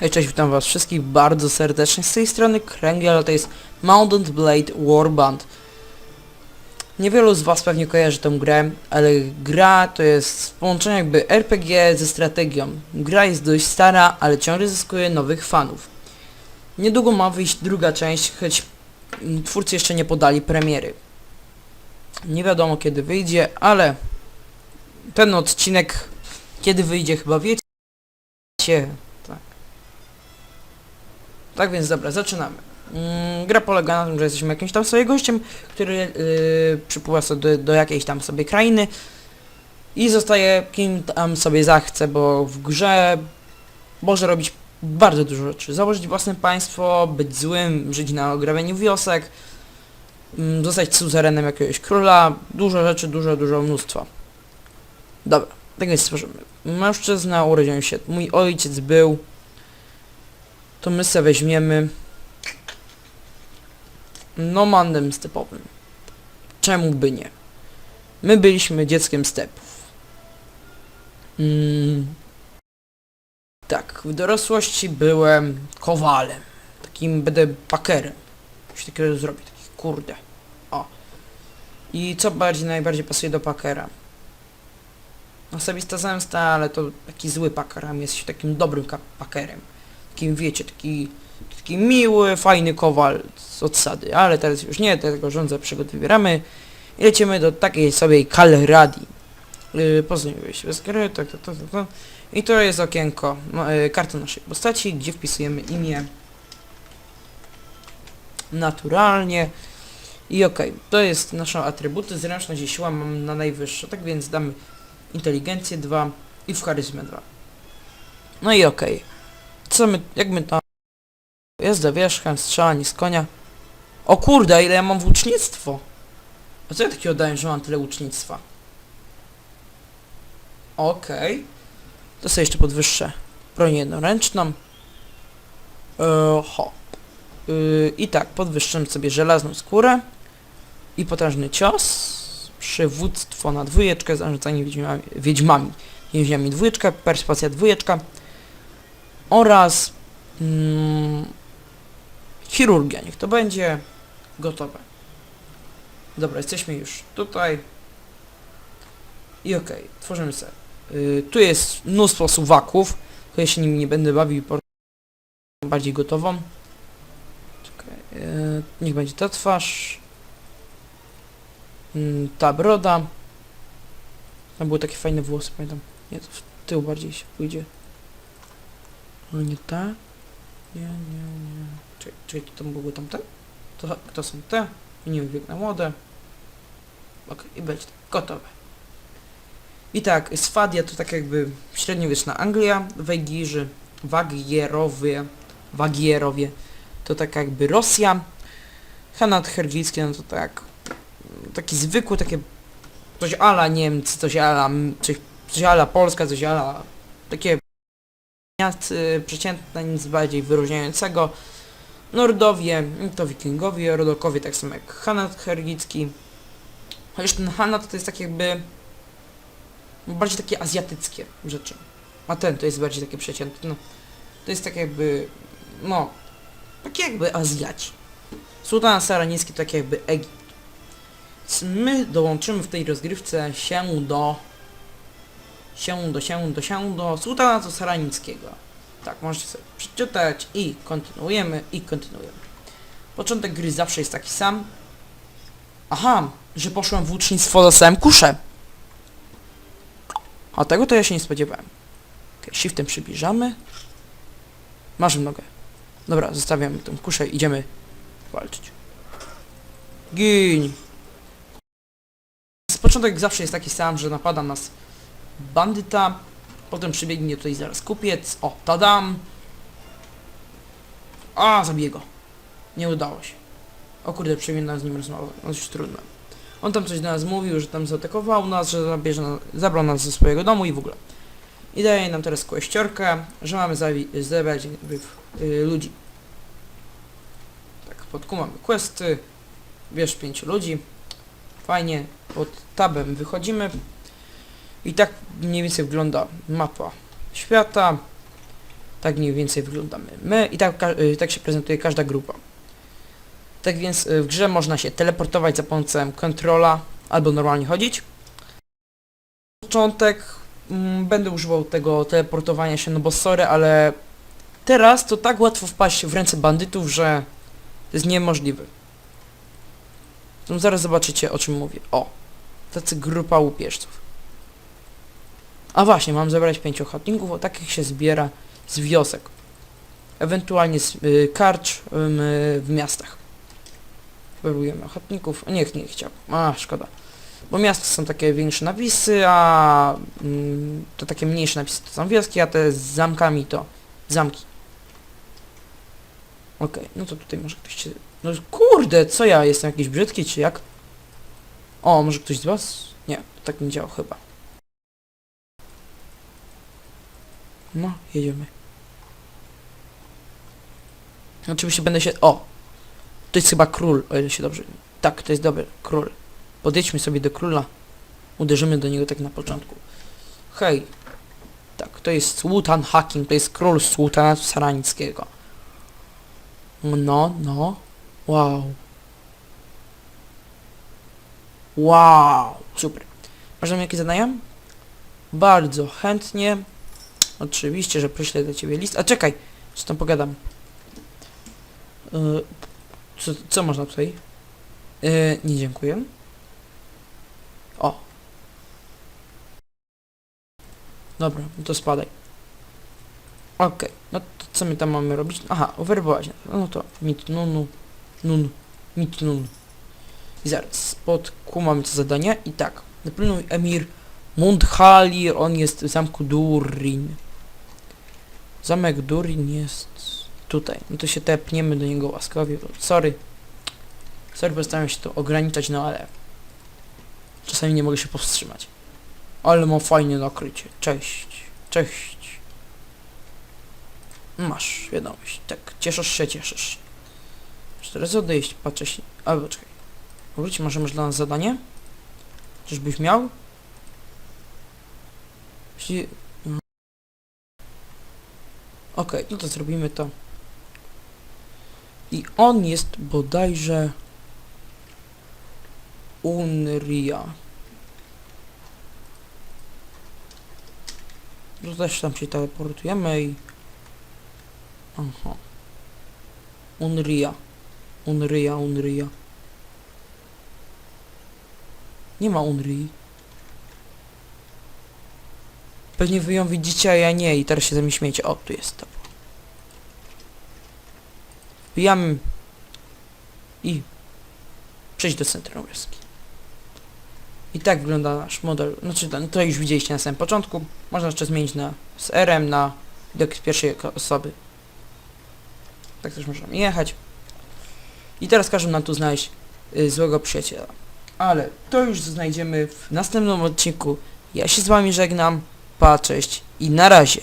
Hej, cześć, witam was wszystkich bardzo serdecznie. Z tej strony Kręgiel, to jest Mountain Blade Warband. Niewielu z was pewnie kojarzy tę grę, ale gra to jest połączenie jakby RPG ze strategią. Gra jest dość stara, ale ciągle zyskuje nowych fanów. Niedługo ma wyjść druga część, choć twórcy jeszcze nie podali premiery. Nie wiadomo kiedy wyjdzie, ale ten odcinek kiedy wyjdzie chyba wiecie. Tak. Więc dobra, zaczynamy. Mm, gra polega na tym, że jesteśmy jakimś tam sobie gościem, który yy, przypływa sobie do, do jakiejś tam sobie krainy i zostaje kim tam sobie zachce, bo w grze może robić bardzo dużo rzeczy. Założyć własne państwo, być złym, żyć na ograbianiu wiosek, mm, zostać suzerenem jakiegoś króla, dużo rzeczy, dużo, dużo mnóstwo. Dobra, tak więc stworzymy. Mężczyzna urodził się, mój ojciec był, to my se weźmiemy nomadem stepowym. Czemu by nie? My byliśmy dzieckiem stepów. Mm. Tak, w dorosłości byłem kowalem. Takim będę pakerem. Coś takiego zrobię, taki kurde. O. I co bardziej, najbardziej pasuje do pakera? Osobista zemsta, ale to taki zły paker, a my jesteś takim dobrym pakerem. Takim wiecie, taki, taki miły, fajny kowal z odsady, ale teraz już nie, tego rządzę przygód wybieramy i lecimy do takiej sobie Kalradi. Yy, Poznajmy się bez gry, tak, tak, tak, tak. I to jest okienko, no, yy, karta naszej postaci, gdzie wpisujemy imię naturalnie i okej, to jest nasze atrybuty, zręczność i siła mam na najwyższe, tak więc damy inteligencję 2 i w charyzmę 2. No i okej. Co my, jak my tam... Jazda wierzchem, strzelanie z konia. O kurde, ile ja mam włócznictwo? A co ja takiego dałem, że mam tyle łucznictwa? Okej. To sobie jeszcze podwyższę broń jednoręczną. Eee, ho. Yy, I tak, podwyższymy sobie żelazną skórę i potężny cios. Przywództwo na dwójeczkę, zarządzanie wiedźmami, wiedźmami. Więźniami dwójeczka, perswazja dwójeczka oraz mm, chirurgia. Niech to będzie gotowe. Dobra, jesteśmy już tutaj. I okej, tworzymy sobie. Yy, tu jest mnóstwo suwaków, tylko ja się nimi nie będę bawił, bardziej gotową. Czekaj, yy, niech będzie ta twarz. Mm, ta broda. Tam były takie fajne włosy, pamiętam. Nie, to w tył bardziej się pójdzie. No nie ta? Nie, nie, nie. Czy, czy to były tamte? To, to są te. Nie wiek na młode. Ok, i będzie. Gotowe. I tak, Swadia to tak jakby średniowieczna Anglia, Węgirzy, Wagierowie, Wagierowie to tak jakby Rosja, Hanat Herwicki no to tak taki zwykły, takie coś ala Niemcy, coś ala, coś, coś ala Polska, coś ala takie przeciętne, nic bardziej wyróżniającego. Nordowie, to wikingowie, rodokowie tak samo jak Hanat Herwicki. Chociaż ten Hanat to jest tak jakby bardziej takie azjatyckie rzeczy. A ten to jest bardziej takie przeciętne. No, to jest tak jakby, no, takie jakby Azjaci. Sułtan Saranicki to tak jakby Egipt. My dołączymy w tej rozgrywce się do się do się do się do Sułtana Saranickiego. Tak, możecie sobie przeczytać i kontynuujemy i kontynuujemy. Początek gry zawsze jest taki sam. Aha, że poszłem w łucznictwo, dostałem kuszę. A tego to ja się nie spodziewałem. Okay, shiftem przybliżamy. Masz nogę. Dobra, zostawiamy tę kuszę, idziemy walczyć. Gin! Z początek zawsze jest taki sam, że napada nas bandyta, potem przybiegnie tutaj zaraz kupiec, o, tadam! A, zabiję go. Nie udało się. O kurde, z nim rozmowa, no już trudno. On tam coś do nas mówił, że tam zaatakował nas, że zabierze zabrał nas ze swojego domu i w ogóle. I daje nam teraz kłeściorkę, że mamy zebrać jakby, y, ludzi. Tak, pod Q mamy questy, bierz pięciu ludzi. Fajnie, pod tabem wychodzimy. I tak mniej więcej wygląda mapa świata. Tak mniej więcej wyglądamy my i tak, y, tak się prezentuje każda grupa. Tak więc y, w grze można się teleportować za pomocą kontrola albo normalnie chodzić. Początek mm, będę używał tego teleportowania się, no bo sorry, ale teraz to tak łatwo wpaść w ręce bandytów, że to jest niemożliwe. No zaraz zobaczycie o czym mówię. O, tacy grupa łupieżców. A właśnie, mam zebrać pięciu ochotników, o takich się zbiera z wiosek. Ewentualnie z y, karcz y, w miastach. Zberujemy ochotników. Niech nie chciał. A, szkoda. Bo miasta są takie większe napisy, a mm, to takie mniejsze napisy to są wioski, a te z zamkami to zamki. Okej, no to tutaj może ktoś się... No kurde, co ja jestem jakiś brzydki, czy jak? O, może ktoś z was? Nie, tak nie działa chyba. No, jedziemy. Oczywiście będę się... O! To jest chyba król, o ile się dobrze... Tak, to jest dobry, król. Podejdźmy sobie do króla. Uderzymy do niego tak na początku. Hej. Tak, to jest Sultan Hakim, to jest król Sultana Saranickiego. No, no. Wow. Wow. Super. Masz tam jakieś zadania? Bardzo chętnie. Oczywiście, że prześlę do ciebie list. A czekaj, co tam pogadam. Yy, co, co można tutaj? Yy, nie dziękuję. O. Dobra, to spadaj. Okej, no to co my tam mamy robić? Aha, overbować. No to mit nunu, nun, mit nun. I zaraz, pod Q mamy to zadanie i tak. Napilnuj Emir Mundhalir, on jest w zamku Durin. Zamek Durin jest tutaj. No to się tepniemy do niego łaskawie. Sorry. Sorry, postaram się to ograniczać, no ale czasami nie mogę się powstrzymać. Ale mam fajnie nakrycie. Cześć. Cześć. Masz wiadomość. Tak, cieszysz się, cieszysz się. Muszę teraz odejść, patrzę się. Albo czekaj. Wróć, może masz dla nas zadanie? Czyżbyś miał? Jeśli... Okej, no to zrobimy to. I on jest bodajże... Unria. No też tam się teleportujemy i... Aha. Unria. Unria, Unria. Nie ma Unrii. Pewnie wy ją widzicie, a ja nie i teraz się ze mnie śmiecie. O, tu jest to. Wbijamy i przejść do centrum wioski. I tak wygląda nasz model. Znaczy, to- to już widzieliście na samym początku. Można jeszcze zmienić na z RM na widok z pierwszej osoby. Tak też możemy jechać. I teraz każą nam tu znaleźć y, złego przyjaciela. Ale to już znajdziemy w następnym odcinku. Ja się z wami żegnam. Pa, cześć i na razie.